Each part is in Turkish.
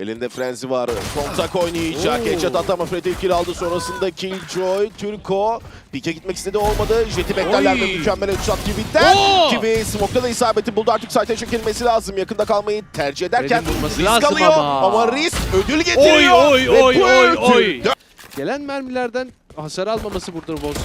Elinde frenzi var. Kontak oynayacak. Oo. Headshot atama Freddy kill aldı. Sonrasında Killjoy, Turko. Pike gitmek istedi olmadı. Jet'i beklerler mi? Oy. Mükemmel headshot Kivi'den. Kivi smoke'ta da isabeti buldu. Artık site'e çekilmesi lazım. Yakında kalmayı tercih ederken risk lazım alıyor. ama. Ama risk ödül getiriyor. oy, Ve oy, bu oy, ödül oy. dört Gelen mermilerden hasar almaması burada Wolves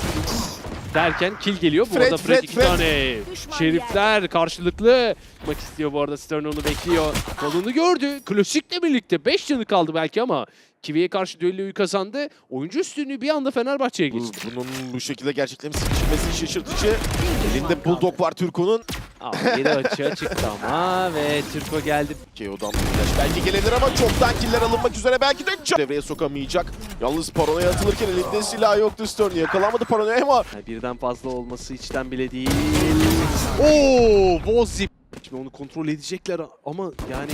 derken kill geliyor. Bu Fred, arada Fred, Fred, iki Fred. tane. Şerifler karşılıklı yapmak istiyor bu arada. Stern onu bekliyor. Kolunu gördü. Klasikle birlikte 5 canı kaldı belki ama Kivi'ye karşı düelloyu kazandı. Oyuncu üstünlüğü bir anda Fenerbahçe'ye Bu- geçti. Bunun bu şekilde gerçekleşmesi şaşırtıcı. Elinde Bulldog var Turko'nun. Ama geri açığa çıktı ama ve Türko geldi. KO'dan bir flash belki gelebilir ama çoktan killer alınmak üzere belki de devreye sokamayacak. Yalnız paranoya atılırken elinde silah yoktu Stern. Yakalamadı paranoya ama Yani birden fazla olması içten bile değil. Oo, Vozip. Şimdi onu kontrol edecekler ama yani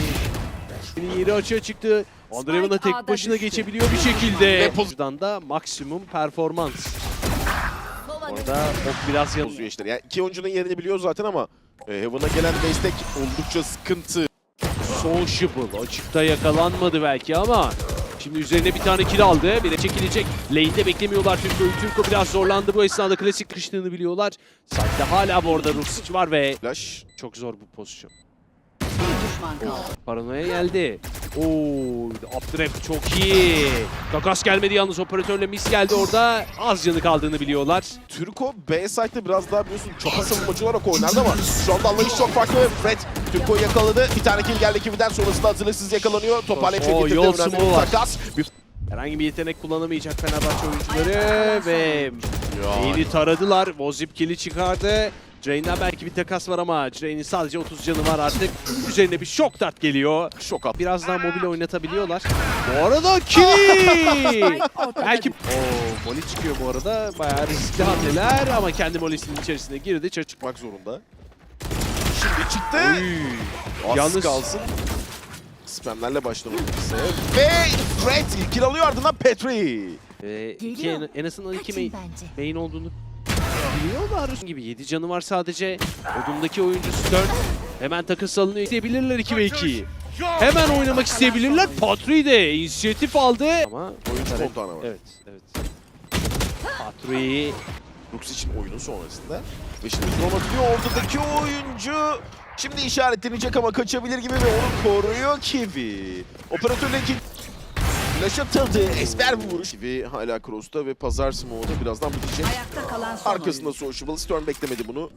Yeni yeri açığa çıktı. Andreev'in tek A'da başına düştü. geçebiliyor bir şekilde. Buradan da maksimum performans. Orada ok biraz yan. bozuyor işleri. Yani iki oyuncunun yerini biliyor zaten ama e, Heaven'a gelen destek oldukça sıkıntı. Sociable. Açıkta yakalanmadı belki ama Şimdi üzerine bir tane kill aldı. Bir de çekilecek. Lane'de beklemiyorlar Türko'yu. Türko biraz zorlandı bu esnada. Klasik kıştığını biliyorlar. Site'de hala bu arada Rusic var ve Flash. çok zor bu pozisyon. Bir düşman kaldı. Paranoya geldi. Oo, Updraft çok iyi. Takas gelmedi yalnız operatörle mis geldi orada. Az canı kaldığını biliyorlar. Turko B site'de biraz daha biliyorsun çapa savunmacı olarak oynardı ama şu anda anlayış çok farklı. Fred Turko'yu yakaladı. Bir tane kill geldi Kivi'den sonrasında hazırlıksız yakalanıyor. Toparlayıp Oo, getirdi. yol var. takas. Bir... Herhangi bir yetenek kullanamayacak Fenerbahçe oyuncuları ve Lane'i taradılar. Vozip kill'i çıkardı. Drain'den belki bir takas var ama Drain'in sadece 30 canı var artık. Üzerine bir şok dart geliyor. şok at. Biraz daha mobil oynatabiliyorlar. Bu arada! Ortada Belki... Oo, Molly çıkıyor bu arada. Bayağı riskli hamleler ama kendi Molly'sinin içerisine girdi. Çocuk Çıkmak zorunda. Şimdi çıktı. Az Yalnız- kalsın. Spamlerle başlamak. Ve ilk kill alıyor ardından Petri. Ve iki, en, en azından iki main, main olduğunu biliyorlar. gibi 7 canı var sadece. Odumdaki oyuncu Stern. Hemen takas alınıyor. İsteyebilirler 2 ve 2'yi. Hemen oynamak isteyebilirler. Patri de inisiyatif aldı. Ama Evet, kontağına var. Evet, evet. Patri Lux için oyunun sonrasında. Ve şimdi drone atılıyor. Ortadaki oyuncu şimdi işaretlenecek ama kaçabilir gibi ve onu koruyor Kiwi. Operatörle ki Flash atıldı. Esmer bir vuruş. Kiwi hala cross'ta ve pazar smoke'da birazdan bitecek. Ayakta kalan son Arkasında. Sociable. Stern beklemedi bunu.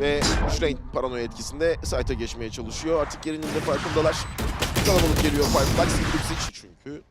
Ve Shrine paranoya etkisinde site'a geçmeye çalışıyor. Artık yerinin de farkındalar. Kalabalık geliyor Fireflux. Lux için çünkü.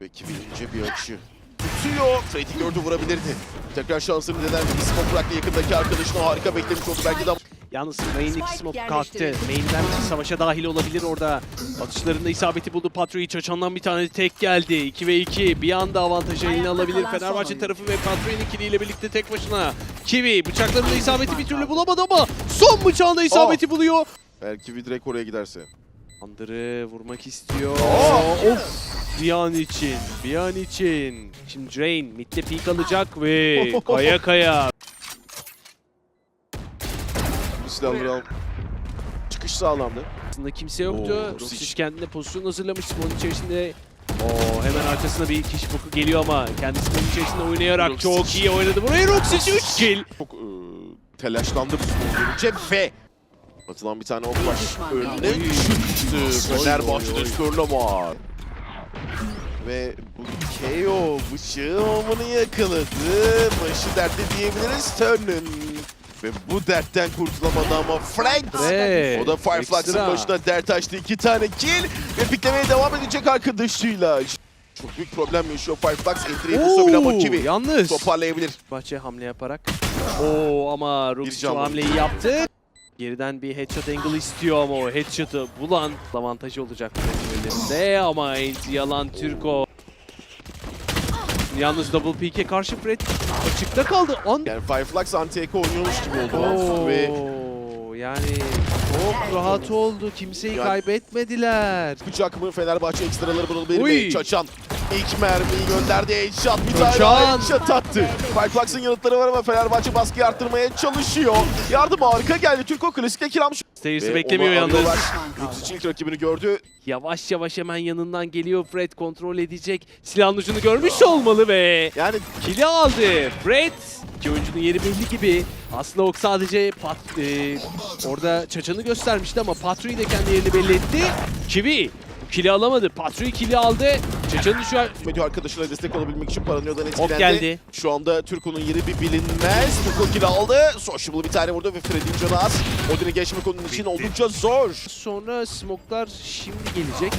Ve Kiwi ince bir açı. Tutuyor. Freddy gördü vurabilirdi. Tekrar şansını denen bir smoke bıraktı yakındaki arkadaşına harika beklemiş oldu belki de Yalnız main'deki Spike smoke kalktı. Main'den savaşa dahil olabilir orada. Atışlarında isabeti buldu. Patri'yi çaçandan bir tane tek geldi. 2 ve 2. Bir anda avantajı eline alabilir. Fenerbahçe tarafı ve Patri'nin kiliyle birlikte tek başına. Kiwi bıçaklarında isabeti bir türlü bulamadı ama son bıçağında isabeti buluyor. eğer Kiwi direkt oraya giderse. Andır'ı vurmak istiyor. Aa! Of! Bir an için, bir an için. Şimdi Drain midde peek alacak ve kaya kaya. Silahları al. Çıkış sağlandı. Aslında kimse yoktu. Oo, Roxic. kendine pozisyon hazırlamış. Smoke'un içerisinde Oo, hemen arkasına bir kişi boku geliyor ama kendisi smoke'un içerisinde oynayarak Roxic. çok iyi oynadı. Burayı Roxic 3 kill. Çok ıı, telaşlandı bu görünce ve atılan bir tane ok var. Önüne çıktı. Fenerbahçe'de oy. Störlamar. Ve bu KO bıçağı onu yakaladı. Başı dertte diyebiliriz Stern'ın. Ve bu dertten kurtulamadı ama Frank Fred, o da Fireflux'ın başına dert açtı. iki tane kill ve piklemeye devam edecek arkadaşıyla. Çok büyük problem yaşıyor Fireflux. Entry'yi bulsa bile ama Kiwi yalnız. toparlayabilir. Bahçe hamle yaparak. Oo ama canlı. o hamleyi yaptı. Geriden bir headshot angle istiyor ama o headshot'ı bulan avantajı olacak ellerinde ama Enzi yalan Türko. Yalnız double peek'e karşı Fred açıkta kaldı. An Yani Fireflux anti-echo oynuyormuş gibi oldu. Ve Oo, yani çok rahat oldu. Kimseyi Yani- kaybetmediler. Çıkacak mı Fenerbahçe ekstraları bunu. Uy. Çaçan İlk mermiyi gönderdi. Headshot bir tane Koçan. daha headshot attı. Fireflux'ın yanıtları var ama Fenerbahçe baskıyı arttırmaya çalışıyor. Yardım harika geldi. Türko klasikte kiralmış. Stairs'i Ve beklemiyor yalnız. Luxic ilk rakibini gördü. Yavaş yavaş hemen yanından geliyor. Fred kontrol edecek. Silahın ucunu görmüş olmalı ve Yani kili aldı. Fred iki oyuncunun yeri belli gibi. Aslında ok sadece pat, e, orada çaçanı göstermişti ama Patri'yi de kendi yerini belli etti. Kiwi bu kili alamadı. Patri kili aldı. Çaçanın şu an Medyo arkadaşına destek olabilmek için Paranoya'dan etkilendi. geldi. Şu anda Türko'nun yeri bir bilinmez. Türko kill aldı. Sociable bir tane vurdu ve Fred'in canı az. Odin'i geçmek onun için oldukça zor. sonra smoke'lar şimdi gelecek.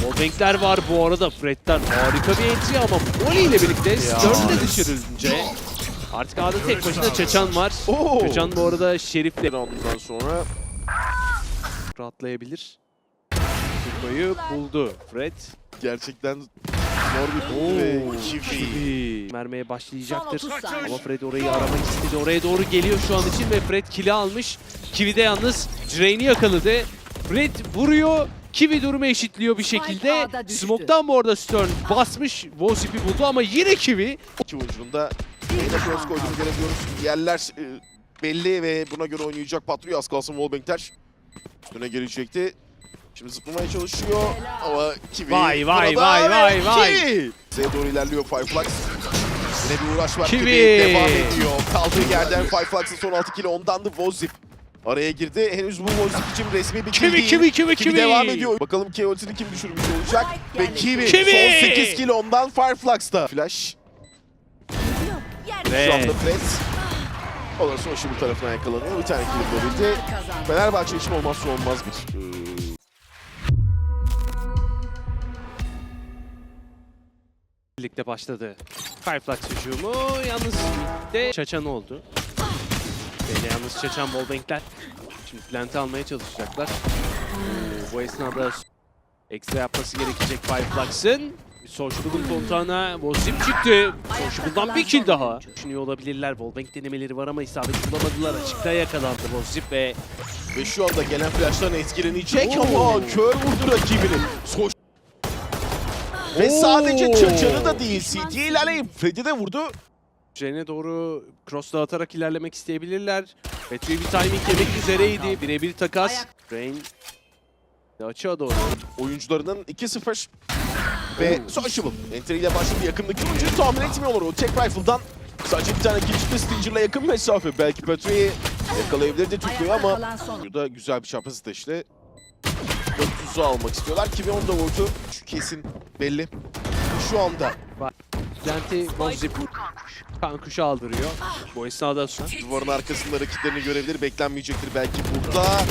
Wallbank'ler var bu arada Fred'den harika bir entry ama Molly ile birlikte Stern de düşürülünce artık A'da tek başına Çaçan var. Oo. Çaçan bu arada Şerif'le Round'dan sonra rahatlayabilir. Turko'yu buldu Fred. gerçekten zor bir buldu ve. Kiwi. Mermeye başlayacaktır. Son 30 saniye. Ama Fred orayı aramak istedi. Oraya doğru geliyor şu an için ve Fred kill'i almış. Kiwi de yalnız Drain'i yakaladı. Fred vuruyor. Kiwi durumu eşitliyor bir şekilde. Smoke'tan bu arada Stern basmış. Wolfsip'i buldu ama yine Kiwi. İki oyuncunun da yine cross koyduğunu görebiliyoruz. Yerler e, belli ve buna göre oynayacak patlıyor. Az kalsın Wallbank'ler üstüne gelecekti. Şimdi zıplamaya çalışıyor ama Kiwi Vay, vay, vay, vay, vay. Z'ye doğru ilerliyor Fireflux. Yine bir uğraş var. Kiwi. Kiwi devam ediyor. Kaldığı yerden Fireflux'ın son 6 kilo ondan da Vozip. Araya girdi. Henüz bu Vozip için resmi bir kill Kiwi, değil. Kiwi, Kiwi, Kiwi. devam ediyor. Bakalım Keolt'ini kim düşürmüş olacak. Ve Kiwi, Kiwi. son 8 kilo ondan Fireflux'ta. Flash Ve şu anda Fred. Olursa o bu tarafına yakalanıyor. Bir tane kill bulabildi. Fenerbahçe için olmazsa olmaz bir e, birlikte başladı. Fireflux hücumu yalnız de Çaçan oldu. Böyle yalnız Çaçan Wallbank'ler. Şimdi plant'i almaya çalışacaklar. Ee, bu esnada ekstra yapması gerekecek Fireflux'ın. Sociable'ın kontağına Wolfsip çıktı. Sociable'dan bir kill daha. Düşünüyor olabilirler. Wallbank denemeleri var ama isabet bulamadılar. Açıkta yakalandı Wolfsip ve ve şu anda gelen flash'tan etkilenecek Oo. ama kör vurdu rakibini. Soş ve sadece Çaçan'ı da değil, CT ilerleyip Fred'i de vurdu. Üzerine doğru cross dağıtarak ilerlemek isteyebilirler. Petri bir timing yemek üzereydi. Birebir takas. Rain açığa doğru. Oyuncularının 2-0 ve Sociable entry ile başladı. Yakındaki oyuncuyu tahmin etmiyorlar. O tek rifle'dan sadece bir tane kill çıktı. Stinger'la yakın mesafe. Belki Patrick'i yakalayabilirdi Türkiye Ayakta ama. Burada güzel bir çapraz ateşle 400'ü almak istiyorlar. Kimi 10 da vurdu. Şu kesin belli. Şu anda Lenti Bozip kankuşu aldırıyor. Bu esnada duvarın arkasında rakiplerini görebilir. Beklenmeyecektir belki burada.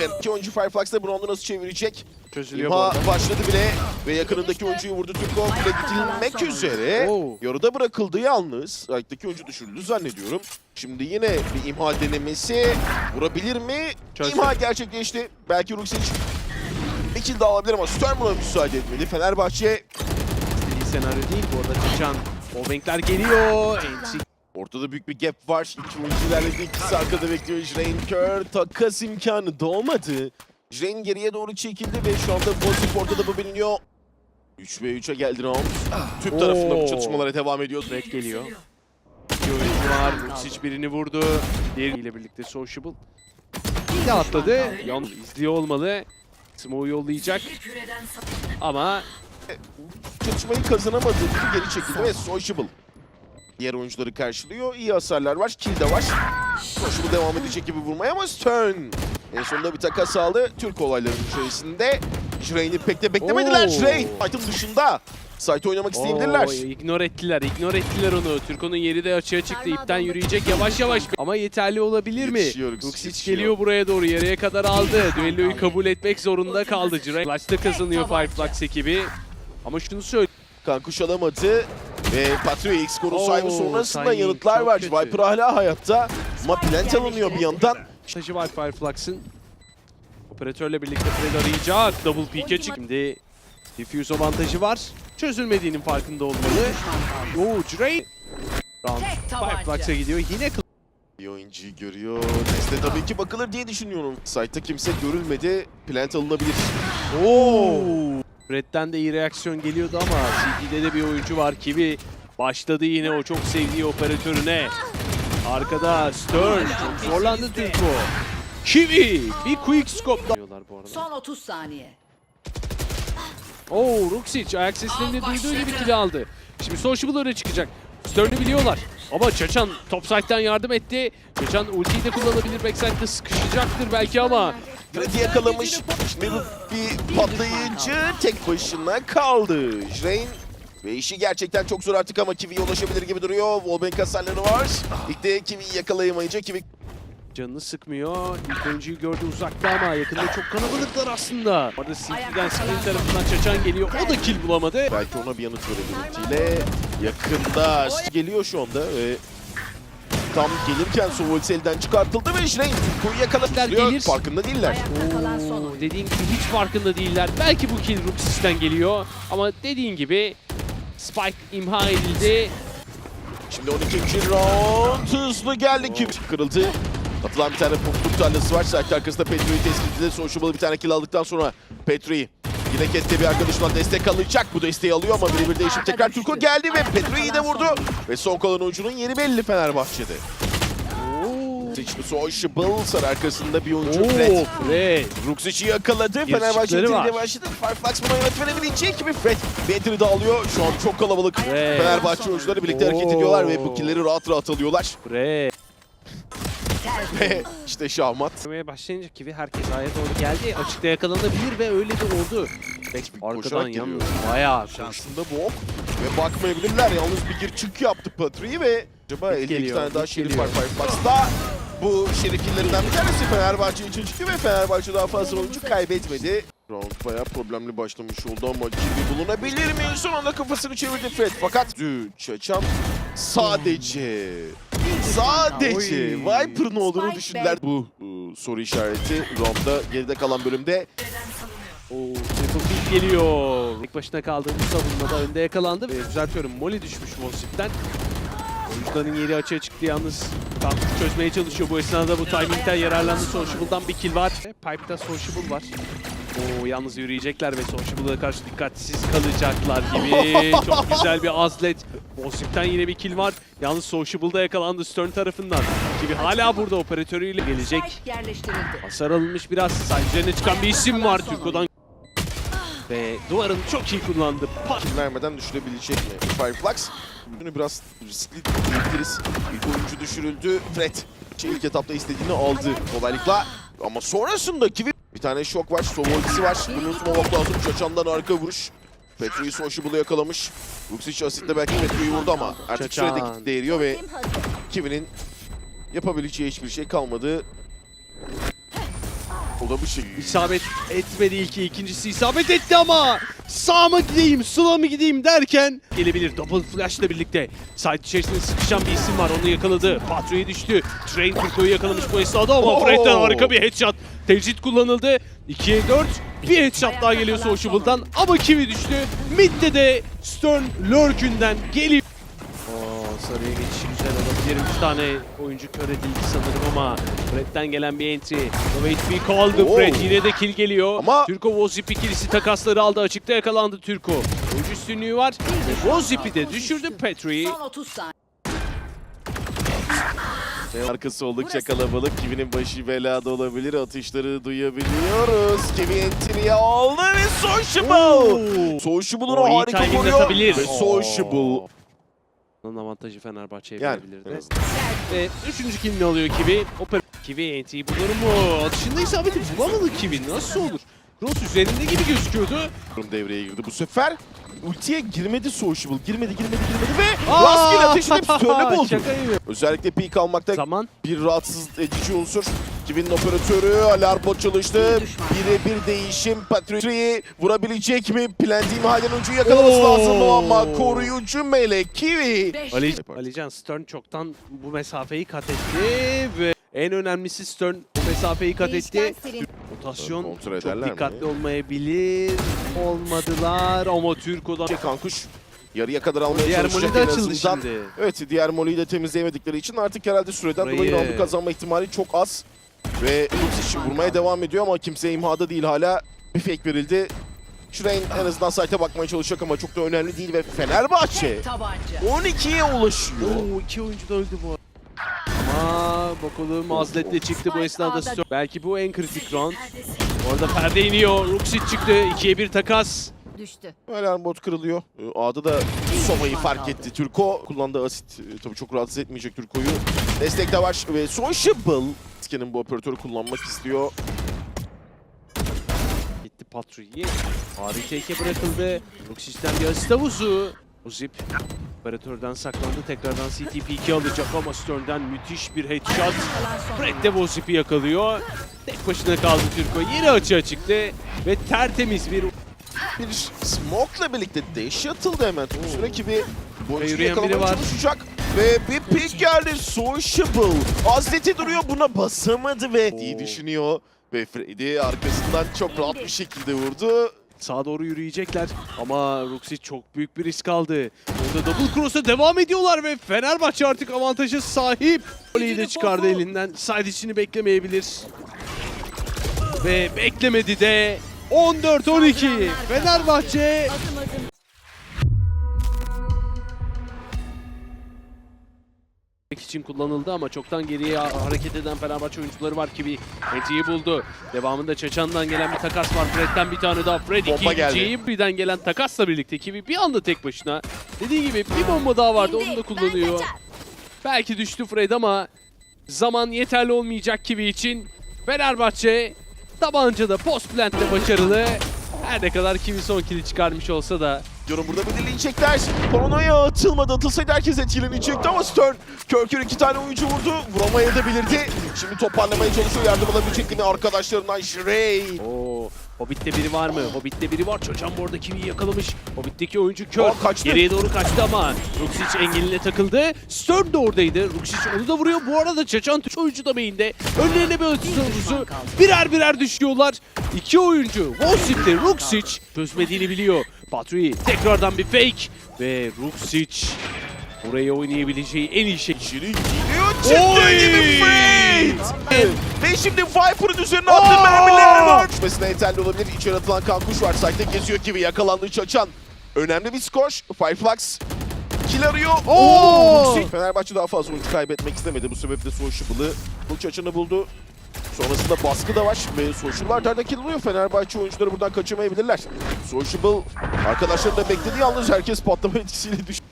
Fenki oyuncu Fireflux da Brown'u nasıl çevirecek? çözülüyor bu İmha başladı bile ve yakınındaki oyuncuyu vurdu. Türko bile gitilmek üzere. Oo. Yarıda bırakıldı yalnız. Site'daki oyuncu düşürüldü zannediyorum. Şimdi yine bir imha denemesi. Vurabilir mi? Çözdü. İmha gerçekleşti. Belki Ruxic bir kill daha alabilir ama Stern buna müsaade etmedi. Fenerbahçe İstediği senaryo değil bu arada. Çaçan. Wallbank'ler geliyor. NC ortada büyük bir gap var. İki oyuncu ilerledi. İkisi arkada bekliyor. Jrain Kör takas imkanı doğmadı. Jrain geriye doğru çekildi ve şu anda Bozip ortada bu biliniyor. 3 ve 3'e geldi round. Türk tarafında bu çatışmalara devam ediyor. Red geliyor. İki oyuncu var. Luxic birini vurdu. Diğeriyle birlikte Sociable. Bir de atladı. Yalnız izliyor olmalı. Smoke'u yollayacak. Ama Çatışmayı kazanamadığı gibi geri çekildi ve Sociable diğer oyuncuları karşılıyor. İyi hasarlar var. Kill de var. Sociable devam edecek gibi vurmaya ama Stern en sonunda bir takas aldı. Türk olaylarının içerisinde. Jrain'i pek de beklemediler. Jrain site'ın dışında. Site oynamak isteyebilirler. Oo, ignore ettiler, ignore ettiler onu. Türko'nun yeri de açığa çıktı. İpten yürüyecek yavaş yavaş. Ama yeterli olabilir mi? Luxic geliyor buraya doğru. Yarıya kadar aldı. Düelloyu kabul etmek zorunda kaldı. Jiray Clutch'ta kazanıyor Fireflux ekibi. Ama şunu söyle. Kankuş alamadı. Ve Patrick X skoru Oo, sahibi sonrasında timing yanıtlar var. kötü. Viper hala hayatta. Ama plant alınıyor bir yandan. Taşı var Fireflux'ın. Operatörle birlikte Fred arayacak. Double peek'e çık. Şimdi diffuse avantajı var. Çözülmediğinin farkında olmalı. Oo, Jiray. Round Fireflux'a gidiyor. Yine Bir oyuncuyu görüyor. Teste tabii ki bakılır diye düşünüyorum. Site'ta kimse görülmedi. Plant alınabilir. Oo. Red'den de iyi reaksiyon geliyordu ama CT'de de bir oyuncu var. Kiwi başladı yine o çok sevdiği operatörüne. Arkada Stern çok zorlandı Türko. Kiwi bir quick scope diyorlar bu arada. Son 30 saniye. Oo Ruxic ayak seslerini duydu öyle bir kill aldı. Şimdi Sociable öne çıkacak. Stern'ü biliyorlar. Ama Çaçan topside'den yardım etti. Çaçan ultiyi de kullanabilir. Backside'de sıkışacaktır belki ama Fred'i yakalamış. Şimdi bir patlayıcı tek başına kaldı. Jrain ve işi gerçekten çok zor artık ama Kiwi'ye ulaşabilir gibi duruyor. Wallbang hasarları var. İlk de Kiwi'yi yakalayamayınca Kiwi canını sıkmıyor. İlk oyuncuyu gördü uzakta ama yakında çok kalabalıklar aslında. Orada CT'den screen tarafından Çaçan geliyor. O da kill bulamadı. belki ona bir yanıt verebilir ultiyle. Yakında geliyor şu anda ve tam gelirken Sovols elden çıkartıldı ve Jrain Turku'yu yakaladı. Gelir. Farkında değiller. Oo, dediğin gibi hiç farkında değiller. Belki bu kill Ruxis'ten geliyor. Ama dediğin gibi Spike imha edildi. Şimdi 12. round hızlı geldi ki kırıldı. Atılan bir tane pokluk tarlası var. Sert arkasında Petri'yi tespit edildi. Sociable'ı bir tane kill aldıktan sonra Petri yine kette bir arkadaşından destek alacak. Bu desteği alıyor ama birebir değişim tekrar Turko geldi ve Petri'yi de vurdu. Ve son kalan oyuncunun yeri belli Fenerbahçe'de. Oo. Seçimi Sociable sarı arkasında bir oyuncu Oo, Fred. Fred. Ruxic'i yakaladı. Yarışıkları Fenerbahçe var. tepkiye başladı. Fireflux buna yanıt verebilecek mi? Fred Petri de alıyor. Şu an çok kalabalık. Fred. Fenerbahçe oyuncuları birlikte hareket ediyorlar ve bu killleri rahat rahat alıyorlar. Fred. Ve işte şahmat. Başlayınca Kiwi herkes aya doğru geldi. Açıkta yakalanabilir ve öyle de oldu. Arkadan Koşarak yalnız bayağı Aslında bu ok. Ve bakmayabilirler. Yalnız bir gir çık yaptı Patri'yi ve acaba Hit elde iki geliyor, tane daha şerif var Fireflux'ta. Bu şeriflerinden bir tanesi Fenerbahçe için çıktı ve Fenerbahçe daha fazla oyuncu kaybetmedi. Round bayağı problemli başlamış oldu ama gibi bulunabilir mi? Son anda kafasını çevirdi Fred fakat Çaçan sadece sadece. Viper'ın olduğunu düşündüler. Bu e, soru işareti roundda geride kalan bölümde Oo, triple geliyor. İlk başına kaldığı bu savunmada önde yakalandı. Ve düzeltiyorum Molly düşmüş Wolfsip'ten. Oyuncuların yeri açığa çıktı yalnız. Tam çözmeye çalışıyor bu esnada bu timingten yararlandı. Sociable'dan bir kill var. Pipe'da Sociable var. Oo yalnız yürüyecekler ve Sociable'a karşı dikkatsiz kalacaklar gibi. Çok güzel bir azlet. Wolfsip'ten yine bir kill var. Yalnız Sociable'da yakalandı Stern tarafından. Gibi hala burada operatörüyle gelecek. Hasar alınmış biraz. Üzerine çıkan bir isim var Türko'dan. Ve duvarını çok iyi kullandı. Pat. Vermeden düşürebilecek mi Fireflux? Bunu biraz riskli diyebiliriz. İlk oyuncu düşürüldü. Fred ilk etapta istediğini aldı kolaylıkla. Ama sonrasında Kiwi bir tane şok var. Sovoltisi var. Bunu unutmamak lazım. Çaçan'dan arka vuruş. Petro'yu Sociable'ı yakalamış. Luxic asitle belki Petro'yu vurdu ama artık Çaçan. sürede gitti ve Kiwi'nin yapabileceği hiçbir şey kalmadı. Şey. İsabet etmedi ilki, ikincisi isabet etti ama sağ mı gideyim, sola mı gideyim derken gelebilir. Double flash ile birlikte side içerisinde sıkışan bir isim var, onu yakaladı. Patro'ya düştü. Train Turko'yu yakalamış bu esnada ama. Fred'den harika bir headshot. Tecrit kullanıldı. 2'ye 4. Bir headshot daha geliyor Sociable'dan ama Kiwi düştü. Mid'de de Stern Lurk'ünden geliyor. Sarıya geçişi güzel olabilir. 3 tane oyuncu kör edildi sanırım ama Fred'den gelen bir entry. Wait bir kaldı Oo. Fred. Yine de kill geliyor. Ama- Türko Wozip ikilisi takasları aldı. Açıkta yakalandı Türko. Oyuncu üstünlüğü var. Ve Wozip'i de düşürdü Petri. Son 30 saniye. Arkası oldukça kalabalık. Kivi'nin başı belada olabilir. Atışları duyabiliyoruz. Kivi entry'ye aldı ve Sociable. Sociable'ın harika vuruyor. Ve Sociable. Onun avantajı Fenerbahçe'ye Yani, verebilirdi. evet. Ve üçüncü kill ne oluyor Kiwi? Oper Kiwi entry'yi bulur mu? Atışında isabeti bulamadı Kiwi. Nasıl olur? Cross üzerinde gibi gözüküyordu. Devreye girdi bu sefer. Ultiye girmedi Sociable. Girmedi, girmedi, girmedi ve Aa! rastgele ateşin hepsi gibi. Özellikle peak almakta Zaman bir rahatsız edici unsur. Kivi'nin operatörü alarm çalıştı. Birebir değişim. Patrick'i vurabilecek mi? Planting halen oyuncuyu yakalaması Oo. lazım ama koruyucu melek Kiwi. Ali. Alican Stern çoktan bu mesafeyi kat etti ve en önemlisi Stern bu mesafeyi kat etti. Rotasyon Kontrol çok ederler mi? dikkatli olmayabilir. Olmadılar ama Türko'dan Kankuş yarıya kadar almaya diğer çalışacak de en açıldı azından. şimdi. Evet diğer Molly'yi de temizleyemedikleri için artık herhalde süreden Burayı- dolayı roundu kazanma ihtimali çok az. Ve Luxic vurmaya devam ediyor ama kimse imhada değil hala. Bir fake verildi. Şurayn en azından site'a bakmaya çalışacak ama çok da önemli değil ve Fenerbahçe Tabanca. 12'ye ulaşıyor. Oo, iki oyuncu da öldü bu arada. Ama Bokolu mazletle çıktı bu esnada. Belki bu en kritik round. Orada perde iniyor. Ruxit çıktı. 2'ye 1 takas. Düştü. Alarm bot kırılıyor. Ee, A'da da Soma'yı fark etti. Turko kullandığı asit e, tabii çok rahatsız etmeyecek Turko'yu. Destek de var ve Sociable Skin'in bu operatörü kullanmak istiyor. Gitti Patrulye. Harika eke bırakıldı. Ruxit'ten bir asist havuzu. Uzip. Operatörden saklandı. Tekrardan CTP2 alacak ama Stern'den müthiş bir headshot. Fred de Wozip'i yakalıyor. Tek başına kaldı Türko. Yine açığa çıktı. Ve tertemiz bir Bir smoke'la birlikte dash atıldı hemen. Tüm rakibi bu oyuncuyu Yürüyen biri yakalamaya var. çalışacak. Ve bir pick geldi. Sociable. Hazreti duruyor buna basamadı ve iyi düşünüyor. Ve Freddy arkasından çok rahat bir şekilde vurdu. Sağa doğru yürüyecekler ama Ruxit çok büyük bir risk aldı. Orada double cross'a devam ediyorlar ve Fenerbahçe artık avantajı sahip. Voleyi de çıkardı elinden. Side içini beklemeyebilir. Ve beklemedi de 14-12 Fenerbahçe adım adım. için kullanıldı ama çoktan geriye hareket eden Fenerbahçe oyuncuları var ki bir entry'yi buldu. Devamında Çaçan'dan gelen bir takas var. Fred'den bir tane daha. Fred Bomba geldi. ikinciyi birden gelen takasla birlikte Kiwi bir anda tek başına. Dediği gibi bir bomba daha vardı onu da kullanıyor. Belki düştü Fred ama zaman yeterli olmayacak Kiwi için. Fenerbahçe tabancada post plant'te başarılı. Her ne kadar Kiwi son kili çıkarmış olsa da Diyorum burada bir dinleyecekler. Paranoya atılmadı. Atılsaydı herkes etkilenecekti ama Stern Körkür iki tane oyuncu vurdu. Vuramayabilirdi. Şimdi toparlamaya çalışıyor. Yardım alabilecek mi arkadaşlarından Shrey. Oo, Hobbit'te biri var mı? Hobbit'te biri var. Çocan bu arada Kiwi'yi yakalamış. Hobbit'teki oyuncu kör. Aa, kaçtı. Geriye doğru kaçtı ama Ruxic engeline takıldı. Stern de oradaydı. Ruxic onu da vuruyor. Bu arada Çaçan Tuş oyuncu da main'de. Önlerine bir havuzu. Birer birer düşüyorlar. İki oyuncu. Wolfsip'te Ruxic çözmediğini biliyor. Patrick tekrardan bir fake. Ve Ruxic buraya oynayabileceği en iyi şey. İçeri giriyor. Çıktı Oy! gibi Fred. Ve şimdi Viper'ın üzerine attığı mermiler var. Düşmesine yeterli olabilir. İçeri atılan kankuş var. Site'de geziyor gibi yakalandı Çaçan. Önemli bir skor. Fireflux kill arıyor. Oo! Luxi. Fenerbahçe daha fazla oyuncu kaybetmek istemedi. Bu sebeple Sociable'ı bu Çaçan'ı buldu. Sonrasında baskı da var ve Sociable ardarda kill alıyor. Fenerbahçe oyuncuları buradan kaçamayabilirler. Sociable arkadaşları da bekledi. Yalnız herkes patlama etkisiyle düştü.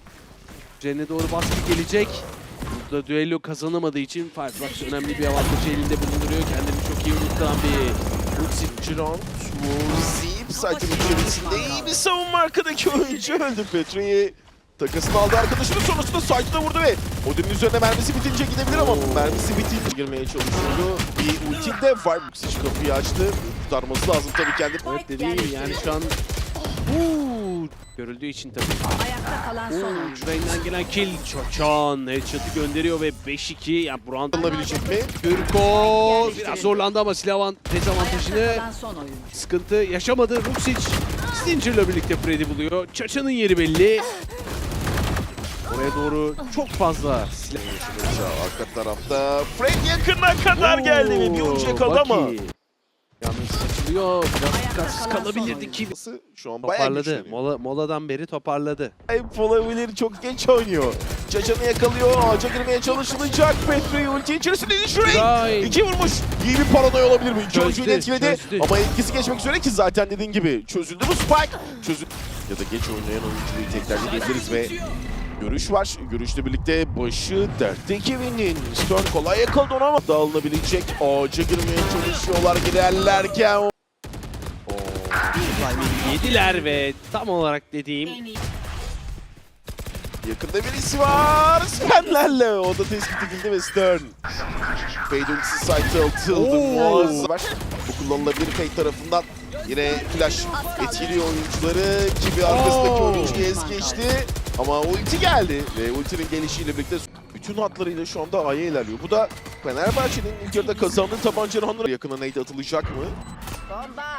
Üzerine doğru baskı gelecek. Burada düello kazanamadığı için Fireflux önemli bir avantajı elinde bulunduruyor. Kendini çok iyi unutan bir Ruxit. Ciron, Zip site'ın içerisinde iyi bir savunma arkadaki oyuncu öldü. Petri'yi takasını aldı arkadaşının sonrasında site'da vurdu ve Odin'in üzerine mermisi bitince gidebilir ama Oo. mermisi bitince girmeye çalışıyordu. Bir ulti de Firefox için kapıyı açtı. Kurtarması lazım tabii kendi. Evet dediğim gibi yani şu an Uuu, görüldüğü için tabii. Ayakta kalan son oyuncu. Şurayından gelen kill. Çoçan headshot'ı gönderiyor ve 5-2. Yani Buran Alınabilecek mi? Türko biraz zorlandı ama Ayakta dezavantajını kalan son oyuncu. sıkıntı yaşamadı. Ruxic Stinger'la birlikte Freddy buluyor. Çaça'nın yeri belli. Oraya doğru çok fazla silah. Arka tarafta Fred yakına kadar geldi ve bir oyuncu yakaladı ama. Bucky. Kaçılıyor. Biraz dikkatsiz kalabilirdi ki. Şu an bayağı Toparladı. güçleniyor. Mola, moladan beri toparladı. Ayıp olabilir. Çok geç oynuyor. Çaçan'ı yakalıyor. Ağaca girmeye çalışılacak. Petri ulti içerisinde. Shrey. İki vurmuş. İyi bir paranoya olabilir mi? İki Çözdü, oyuncuyu da etkiledi. çözdü. Ama etkisi geçmek üzere ki zaten dediğin gibi çözüldü bu spike. Çözüldü. Ya da geç oynayan oyuncuyu tekrar diyebiliriz ve görüş var. Görüşle birlikte başı dertte Kevin'in. Stern kolay yakaladı onu ama dağılınabilecek. Ağaca girmeye çalışıyorlar Yediler ve tam olarak dediğim Yakında birisi var. Spamlerle. O da tespit edildi ve Stern. Fade ultisi site'e atıldı. Muazzam. var. Bu kullanılabilir Fade tarafından. Yine flash etkiliyor oyuncuları. Gibi arkasındaki oyuncuyu ez geçti. Ama ulti geldi ve ultinin gelişiyle birlikte bütün hatlarıyla şu anda A'ya ilerliyor. Bu da Fenerbahçe'nin ilk yarıda kazandığı tabancanın yakına neydi atılacak mı?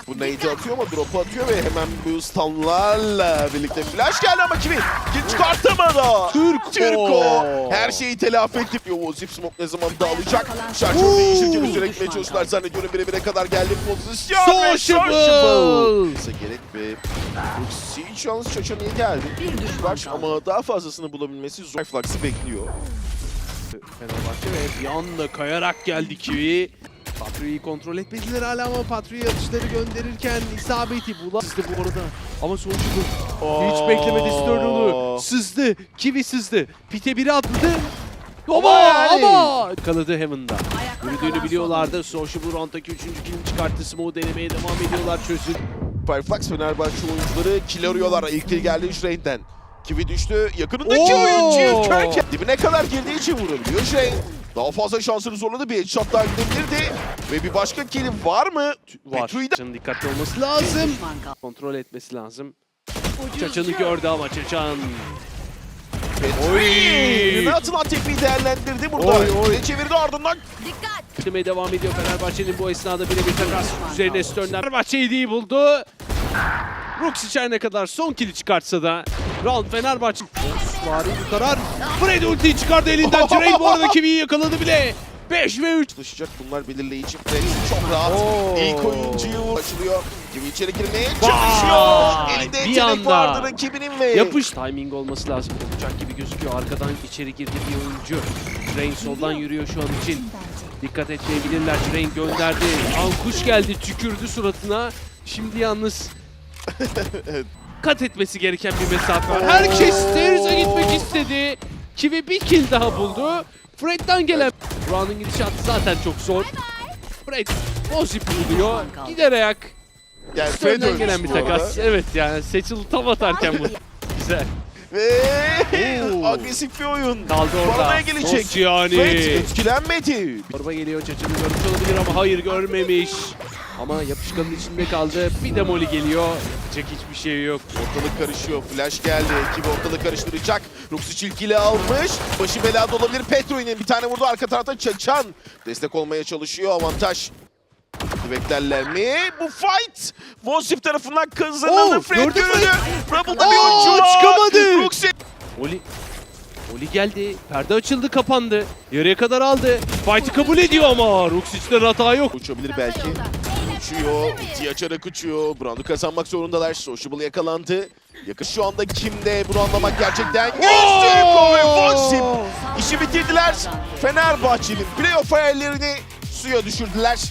Bu nade'i atıyor ama drop'u atıyor ve hemen bu stunlarla birlikte flash geldi ama kimin? Kim çıkartamadı? Türko. Türko. Her şeyi telafi etti. Yo, Zip Smoke ne zaman dağılacak? Şarjör değişirken üzerine gitmeye çalıştılar. Zannediyorum bire bire kadar geldi pozisyon. ve Sociable. Ise gerek ve Siege yalnız Çaçanı'ya geldi. Bir düşman ama daha fazlasını bulabilmesi zor. Flux'ı bekliyor. Fenerbahçe ve bir anda kayarak geldi Kiwi. Patrick'i kontrol etmediler hala ama Patrick'i atışları gönderirken isabeti bulan. Sızdı bu arada. Ama sonucu bu. Hiç beklemedi Sterling'u. Sızdı. Kiwi sızdı. Pite biri atladı. Ama yani. ama. Yakaladı Heaven'da. Yürüdüğünü biliyorlardı. Social bu round'daki 3. killini çıkarttı. Smoke denemeye devam ediyorlar çözün. Fireflux Fenerbahçe oyuncuları kill arıyorlar. İlk kill geldi Shrane'den. Kiwi düştü. Yakınındaki Oo! oyuncuyu Körke dibine kadar girdiği için vurabiliyor Shrane. Daha fazla şansını zorladı. Bir headshot daha gidebilirdi. Ve bir başka kill'i var mı? Var. Petru'yu da- dikkatli olması lazım. Kontrol etmesi lazım. Çaçan'ı gördü ama Çaçan Petru'yu atılan tekmeyi değerlendirdi burada. Oy, oy. Ve çevirdi ardından. Dikkat. Bitirmeye devam ediyor Fenerbahçe'nin bu esnada bile bir takas üzerine Stern'den Fenerbahçe'yi iyi buldu. Rooks içer ne kadar son kili çıkartsa da round Fenerbahçe. Vari bir karar. Fred ultiyi çıkardı elinden. Trey bu arada Kiwi'yi yakaladı bile. 5 ve 3. Çalışacak bunlar belirleyici. Fred çok rahat. Oo. İlk oyuncuyu açılıyor. Kiwi içeri girmeye çalışıyor. Elinde bir yetenek anda. vardı rakibinin ve... Yapış. Timing olması lazım. Olacak gibi gözüküyor. Arkadan içeri girdi bir oyuncu. Train soldan yürüyor şu an için. Dikkat etmeyebilirler. Train gönderdi. Ankuş geldi tükürdü suratına. Şimdi yalnız kat etmesi gereken bir mesafe var. Herkes Stairs'e gitmek istedi. Kiwi bir kill daha buldu. Fred'den gelen. Buranın gidişatı zaten çok zor. Fred Ozip buluyor. Gider ayak. Yani Fred Stern'den gelen bir takas. Evet yani Seçil tam atarken bu. Güzel. Ve Oo. agresif bir oyun. Kaldı orada. Paranoya gelecek. Sosyani. Fred etkilenmedi. Araba geliyor Çaçan'ı görmüş olabilir ama hayır görmemiş. Ama yapışkanın içinde kaldı. Bir de Molly geliyor. Yapacak hiçbir şey yok. Ortalık karışıyor. Flash geldi. Ekibi ortalık karıştıracak. Ruxu çilkili almış. Başı belada olabilir. Petro'nun bir tane vurdu. Arka tarafta Çaçan. Destek olmaya çalışıyor. Avantaj. Beklerler mi? Bu fight Vosif tarafından kazanıldı. Oo, Fred gördü görüldü. Rubble'da bir oyuncu var. çıkamadı. Ruxi Molly Molly geldi. Perde açıldı, kapandı. Yarıya kadar aldı. Fight'ı kabul ediyor ama Ruxic'ten hata yok. uçabilir belki. Uçuyor. Ultiyi açarak uçuyor. Brand'u kazanmak zorundalar. Sociable yakalandı. Yakın şu anda kimde bunu anlamak gerçekten Göztepe ve Vosip işi bitirdiler. Fenerbahçe'nin playoff hayallerini suya düşürdüler.